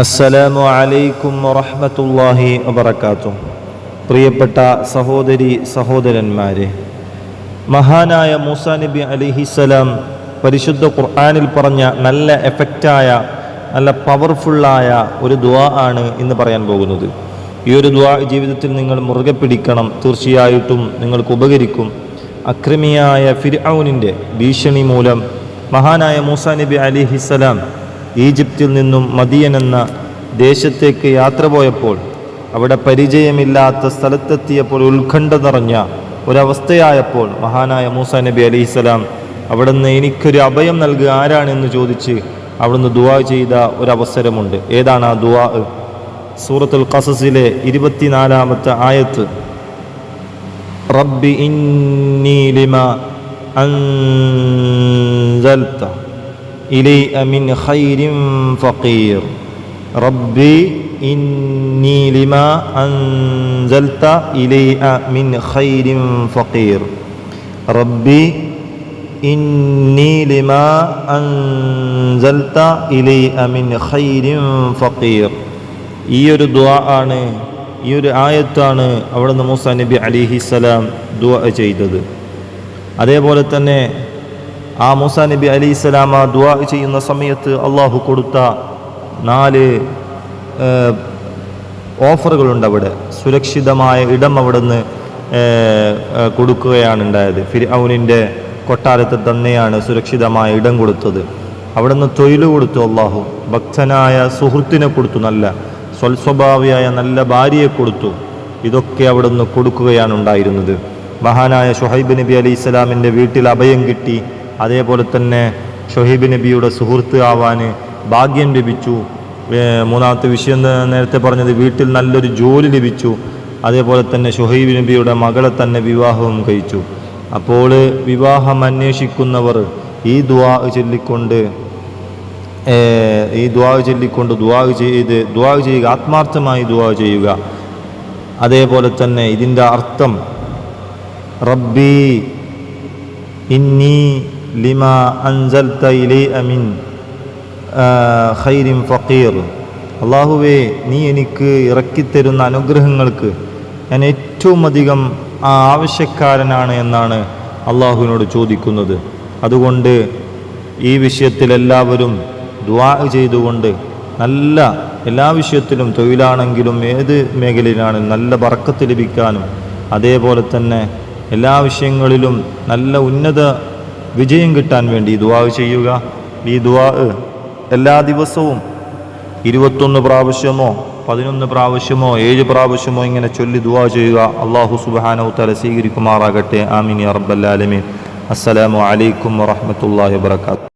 അസ്സലാമു അലൈക്കും വറഹ്മത്തുള്ളാഹി വബറകാതുഹു. പ്രിയപ്പെട്ട സഹോദരി സഹോദരന്മാരെ മഹാനായ മൂസ നബി അലിഹിസലാം പരിശുദ്ധ ഖുർആനിൽ പറഞ്ഞ നല്ല എഫക്റ്റായ നല്ല പവർഫുള്ളായ ഒരു ദുആ ആണ് ഇന്ന് പറയാൻ പോകുന്നത്. ഈ ഒരു ദുആ ജീവിതത്തിൽ നിങ്ങൾ മുറുകെ പിടിക്കണം. തീർച്ചയായിട്ടും നിങ്ങൾക്ക് ഉപകരിക്കും. അക്രമിയായ ഫിർഔനിന്റെ ഭീഷണി മൂലം മഹാനായ മൂസ നബി അലിഹിസലാം ഈജിപ്തിൽ നിന്നും മദിയൻ എന്ന ദേശത്തേക്ക് യാത്ര പോയപ്പോൾ അവിടെ പരിചയമില്ലാത്ത സ്ഥലത്തെത്തിയപ്പോൾ ഉത്കണ്ഠ നിറഞ്ഞ ഒരവസ്ഥയായപ്പോൾ മഹാനായ മൂസ നബി അലിഹിസ്സലാം അവിടുന്ന് എനിക്കൊരു അഭയം നൽകുക ആരാണെന്ന് ചോദിച്ച് അവിടുന്ന് ദുവാ ചെയ്ത ഒരവസരമുണ്ട്. ഏതാണ് ആ ദുവാ സൂറത്തുൽ ഖസസിലെ ഇരുപത്തിനാലാമത്തെ ആയത്ത്. റബ്ബി ഇന്നി ലിമ അൻസൽത إلي من خير فقير ربي إني لما أنزلت إلي من خير فقير ربي إني لما أنزلت إلي من خير فقير ഈ ഒരു ദുആ ആണ് ഈ ഒരു ആയത്താണ് അവിടുന്ന് മൂസ നബി അലിഹിസ്സലാം ദുആ ചെയ്തത് അതേപോലെ തന്നെ ആ മൂസ നബി അലി ഇസ്ലാം ദുവാ ചെയ്യുന്ന സമയത്ത് അള്ളാഹു കൊടുത്ത നാല് ഓഫറുകളുണ്ട് അവിടെ സുരക്ഷിതമായ ഇടം അവിടുന്ന് കൊടുക്കുകയാണ് ഉണ്ടായത് ഫിർഔനിന്റെ കൊട്ടാരത്തിൽ തന്നെയാണ് സുരക്ഷിതമായ ഇടം കൊടുത്തത്. അവിടുന്ന് തൊഴിൽ കൊടുത്തു അള്ളാഹു ഭക്തനായ സുഹൃത്തിനെ കൊടുത്തു നല്ല സ്വൽസ്വഭാവിയായ നല്ല ഭാര്യയെ കൊടുത്തു. ഇതൊക്കെ അവിടുന്ന് കൊടുക്കുകയാണ് ഉണ്ടായിരുന്നത് മഹാനായ ഷുഹൈബ് നബി അലി ഇസ്ലാമിന്റെ വീട്ടിൽ അഭയം കിട്ടി. അതേപോലെ തന്നെ ഷൊഹീബ് നബിയുടെ സുഹൃത്ത് ആവാൻ ഭാഗ്യം ലഭിച്ചു. മൂന്നാമത്തെ വിഷയം നേരത്തെ പറഞ്ഞത് വീട്ടിൽ നല്ലൊരു ജോലി ലഭിച്ചു. അതേപോലെ തന്നെ ഷൊഹീബ് നബിയുടെ മകളെ തന്നെ വിവാഹവും കഴിച്ചു. അപ്പോൾ വിവാഹം അന്വേഷിക്കുന്നവർ ഈ ദ്വാ ചൊല്ലിക്കൊണ്ട് ഈ ദ്വാ ചൊല്ലിക്കൊണ്ട് ദ്വാ ചെയ്ത് ദ്വാ ചെയ്യുക ആത്മാർത്ഥമായി ദ്വാ ചെയ്യുക. അതേപോലെ തന്നെ ഇതിന്റെ അർത്ഥം റബ്ബി ഇന്നി ലിമ أنزلت إلي അമിൻ ഖൈരിൻ ഫക്കീർ അള്ളാഹുവേ നീ എനിക്ക് ഇറക്കിത്തരുന്ന അനുഗ്രഹങ്ങൾക്ക് ഞാൻ ഏറ്റവും അധികം ആവശ്യക്കാരനാണ് എന്നാണ് അള്ളാഹുവിനോട് ചോദിക്കുന്നത്. അതുകൊണ്ട് ഈ വിഷയത്തിൽ എല്ലാവരും ദ്വാ ചെയ്തുകൊണ്ട് നല്ല എല്ലാ വിഷയത്തിലും തൊഴിലാണെങ്കിലും ഏത് മേഖലയിലാണ് നല്ല ബറക്കത്ത് ലഭിക്കാനും അതേപോലെ തന്നെ എല്ലാ വിഷയങ്ങളിലും നല്ല ഉന്നത വിജയം കിട്ടാൻ വേണ്ടി ദുവാ ചെയ്യുക. ഈ ദുവാ എല്ലാ ദിവസവും ഇരുപത്തൊന്ന് പ്രാവശ്യമോ പതിനൊന്ന് പ്രാവശ്യമോ ഏഴ് പ്രാവശ്യമോ ഇങ്ങനെ ചൊല്ലി ദുവാ ചെയ്യുക. അള്ളാഹു സുബാനോ തല സ്വീകരിക്കുമാറാകട്ടെ. ആമിനി അറബല്ലാലമീൻ അസ്സലാമു അലൈക്കും വറഹമത്തല്ലാഹി വാത്തു